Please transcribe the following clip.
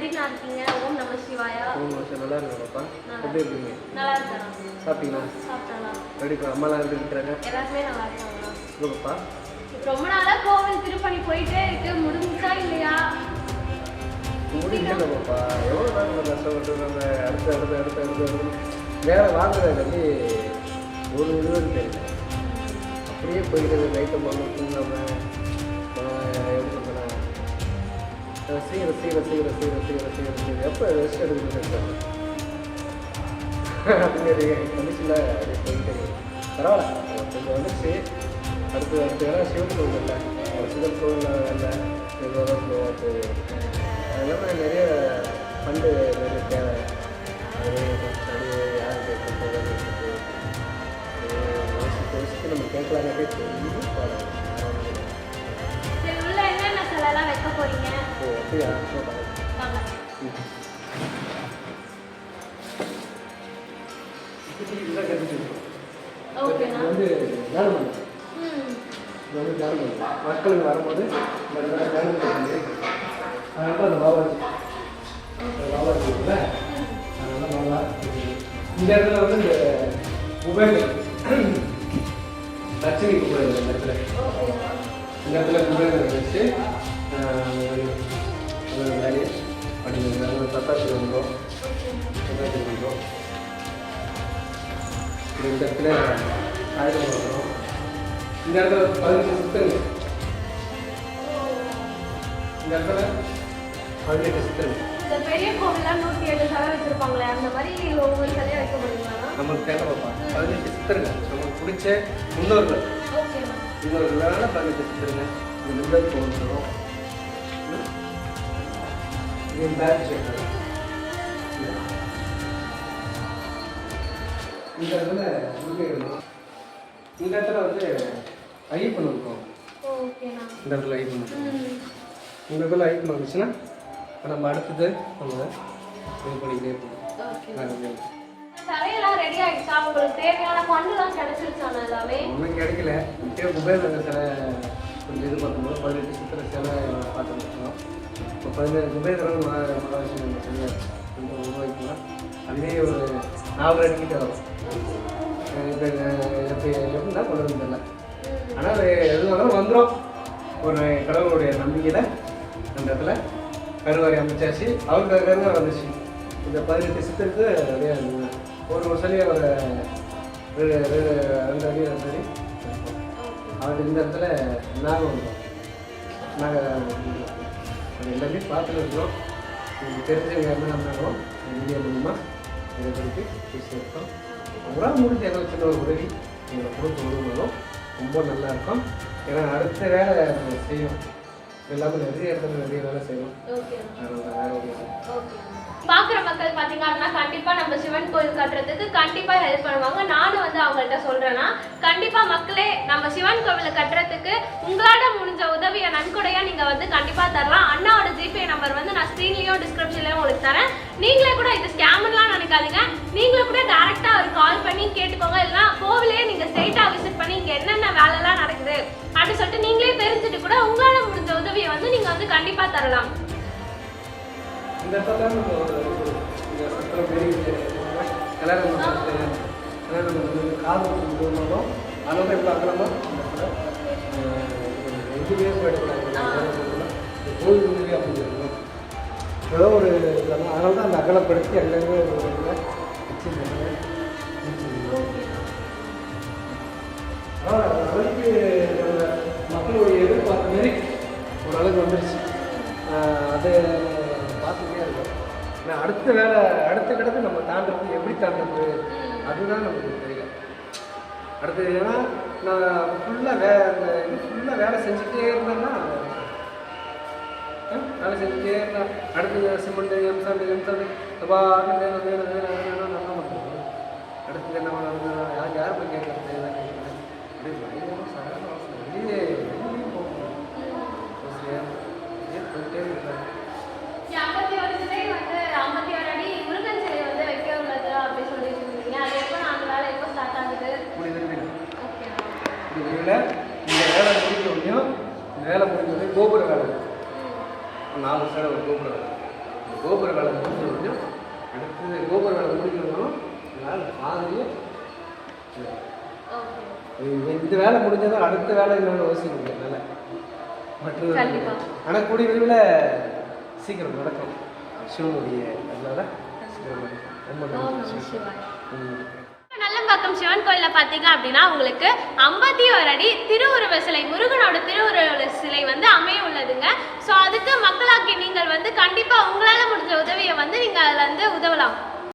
எப்படிண்ணா இருக்கீங்க? ஓம் நம சிவாயா? நல்லா எப்படி இருக்கீங்க? நல்லா இருக்கேன். சாப்பிட்டீங்களா? அம்மாலாம் இருந்துருக்குறாங்க எல்லாருமே நல்லா இருக்காங்களா சொல்லுங்கப்பா ரொம்ப நாளா கோவில் திருப்பணி போயிட்டே இருக்கு. இல்லையா? எவ்வளோ நாள் நம்ம கஷ்டப்பட்டு நம்ம அடுத்து அடுத்து அடுத்து அடுத்து அடுத்து. வேலை வாங்குறது வந்து ஒரு இதுவும் தெரியல அப்படியே போயிடுது நைட்டு போகணும் தூங்காம. சீக்கிரம் சீக்கிரம் சீக்கிரம் சீக்கிரம் சீக்கிரம் சீக்கிரம் சீக்கிரம் எப்போ ரெஸ்ட் எடுக்கணும்னு அப்படிங்கிறது கண்டிஷனில் அப்படியே போயிட்டு பரவாயில்ல கொஞ்சம் வந்துச்சு அடுத்து அடுத்து ஏன்னா சிவன் கோவில் இல்லை சிவன் கோவில் இல்லை எங்களோட அது எல்லாமே நிறைய ஃபண்டு நிறைய தேவை அது யோசிச்சு நம்ம கேட்கலாம் தெரியும் சரி சிலைலாம் வைக்க போறீங்க. ஓ அப்படியா? வந்து. மக்களுக்கு வரும்போது அதனால அந்த பாபாஜி அந்த பாபாஜி இருக்குல்ல? அதனால பாபா இந்த இடத்துல வந்து இந்த உபயோகம் லட்சுமி உபயோகம் இந்த இடத்துல. இந்த இடத்துல வச்சு ஒரு வேலையை பண்ணிருக்காங்க தத்தாசி வந்தோம் தத்தாசி வந்தோம் இந்த இடத்துல ஆயுதம் வந்தோம் இந்த இடத்துல பதினெட்டு சித்தங்கள் இந்த இடத்துல பதினெட்டு சித்தங்கள் இந்த பெரிய கோவில்ல நூத்தி எட்டு சிலை வச்சிருப்பாங்களே அந்த மாதிரி ஒவ்வொரு சிலையை வைக்க நமக்கு தேவை பார்ப்பா பதினெட்டு சித்தர்கள். நமக்கு பிடிச்ச முன்னோர்கள். முன்னோர்களான பதினெட்டு சித்தர்கள். இந்த முன்னோர் தோன்றோம் இது பேக் சேர்க்கணும் இந்த இடத்துல முருகை இடணும் இந்த இடத்துல வந்து ஐயப்பன் இருக்கும் இந்த இடத்துல ஐயப்பன் இருக்கும். இந்த இடத்துல ஐயப்பன் வந்துச்சுன்னா நம்ம அடுத்தது நம்ம இது பண்ணிக்கிட்டே போகணும் சிலையெல்லாம் ரெடி ஆயிடுச்சா உங்களுக்கு தேவையான ஃபண்டுலாம் கிடைச்சிருச்சாண்ணா எல்லாமே ஒன்றும் கிடைக்கல இப்போயே குபேர சிலை கொஞ்சம் இது பார்க்கும்போது பதினெட்டு சித்திர சிலை பார்த்து முடிச்சோம் இப்போ பதினேழு குபேந்திரன் மகாலட்சுமி சிலை கொஞ்சம் உருவாக்கலாம் அதுவே ஒரு நாலு அடிக்கிட்ட வரும். இப்போ எப்படி எப்படின்னா கொண்டு வந்து தெரியல. ஆனால் எதுனாலும் வந்துடும் ஒரு கடவுளுடைய நம்பிக்கையில் அந்த இடத்துல கருவறை அமைச்சாச்சு. அவருக்கு கருவறை வந்துச்சு. இந்த பதினெட்டு சித்திரத்துக்கு நிறையா ஒரு ஒரு சிலையை ஒரு ரெண்டு ரெண்டு அடி ரெண்டு அடி அவர் இந்த இடத்துல நாகம் வந்தோம் நாங்கள் அது எல்லாமே பார்த்துட்டு இருக்கிறோம். உங்களுக்கு தெரிஞ்சவங்க யாருமே நம்மளும் வீடியோ மூலமாக இதை குறித்து பேசியிருக்கோம். உங்களால் முடிஞ்ச ஏதோ சின்ன ஒரு உதவி. எங்களை கொடுத்து உதவுனாலும் ரொம்ப நல்லா இருக்கும். ஏன்னா அடுத்த வேலை செய்யும் எல்லாமே நிறைய இடத்துல நிறைய வேலை செய்யும் அதனால வேற பார்க்குற மக்கள் பார்த்தீங்க அப்படின்னா கண்டிப்பாக நம்ம சிவன் கோயில் கட்டுறதுக்கு கண்டிப்பாக ஹெல்ப் பண்ணுவாங்க. நானும் வந்து அவங்கள்ட்ட சொல்கிறேன்னா கண்டிப்பாக மக்களே நம்ம சிவன் கோவிலை கட்டுறதுக்கு உங்களால் முடிஞ்ச உதவியை நன்கொடையாக நீங்கள் வந்து கண்டிப்பாக தரலாம். அண்ணாவோட ஜிபே நம்பர் வந்து நான் ஸ்க்ரீன்லேயும் டிஸ்கிரிப்ஷன்லயும் உங்களுக்கு தரேன். நீங்களே கூட இது ஸ்கேம்லாம் நினைக்காதீங்க. நீங்களும் கூட டேரெக்டாக அவர் கால் பண்ணி கேட்டுக்கோங்க. இல்லைன்னா கோவிலே நீங்கள் ஸ்ட்ரெயிட்டாக விசிட் பண்ணி இங்கே என்னென்ன வேலைலாம் நடக்குது அப்படின்னு சொல்லிட்டு நீங்களே தெரிஞ்சுட்டு கூட உங்களால் முடிஞ்ச உதவியை வந்து நீங்கள் வந்து கண்டிப்பாக தரலாம். இந்த இடத்துல நம்ம ஒரு ஒரு இந்த சத்திரம் பெரிய கல்யாணம் பண்ணுறது கல்யாணம் பண்ணுறது காது போனாலும் அளவு எவ்வளோ அகலமாக அந்த இடத்துல அஹ், எங்கேயுமே போயிடக்கூடாது இந்த கோயில் உதவி அப்படி இருக்கணும். ஏதோ ஒரு அதனால தான் அந்த அகலப்படுத்தி எல்லாமே ஒரு இதில் வச்சுருக்காங்க. அளவுக்கு மக்களுடைய எதிர்பார்ப்பு மாரி ஓரளவுக்கு வந்துருச்சு. ஆஹ் அது பார்த்துட்டே இருக்கோம். ஆனால் அடுத்த வேலை அடுத்த கடத்து நம்ம தாண்டது எப்படி தாண்டது அதுதான் நமக்கு தெரியல. அடுத்து ஏன்னா நான் ஃபுல்லாக வே அந்த இது ஃபுல்லாக வேலை செஞ்சுட்டே இருந்தேன்னா வேலை செஞ்சுட்டே இருந்தேன் அடுத்து சிமெண்ட் எம்சாண்டு எம்சாண்டு அப்பா வேணும் வேணும் வேணும் வேணும் நல்லா பண்ணுறோம் அடுத்து என்ன பண்ணுறது யார் யார் போய் கேட்கறது? எல்லாம் கேட்குறது. அப்படியே பயங்கரமாக சாதாரண வெளியே வெளியே போகணும் அவசியம் அப்படியே போயிட்டே இருக்கிறேன் ஐம்பத்தி ஒரு சிலை வந்து ஐம்பத்தி ஒரு அடி முருகன் சிலை வந்து வைக்க உள்ளது அப்படி சொல்லிட்டு இருந்தீங்க அது எப்போ நான் அந்த வேலை எப்போ ஸ்டார்ட் ஆகுது இப்படி விரும்பினேன் ஓகே இந்த வேலை முடிஞ்ச உடனே இந்த வேலை முடிஞ்ச உடனே கோபுர வேலை நாலு சேலை ஒரு கோபுர வேலை கோபுர வேலை முடிஞ்ச முடியும் அடுத்தது கோபுர வேலை முடிக்கணும் ஓகே இந்த வேலை முடிஞ்சதும் அடுத்த வேலை என்னோட யோசிக்க முடியும் நல்லா மற்றது கண்டிப்பா. ஆனால் கூடிய விரைவில் சீக்கிரம் நடக்கும். சிவனுடைய அதனால ரொம்ப ஓம் நம நன்றி சிவாய. ம். நல்லம்பாக்கம் சிவன் கோயில்ல பாத்தீங்க அப்படின்னா உங்களுக்கு ஐம்பத்தி திருவுருவ சிலை முருகனோட திருவுருவ சிலை வந்து அமைய உள்ளதுங்க. ஸோ அதுக்கு மக்களாக்கி நீங்கள் வந்து கண்டிப்பாக உங்களால் முடிஞ்ச உதவியை வந்து நீங்கள் அதில் வந்து உதவலாம்.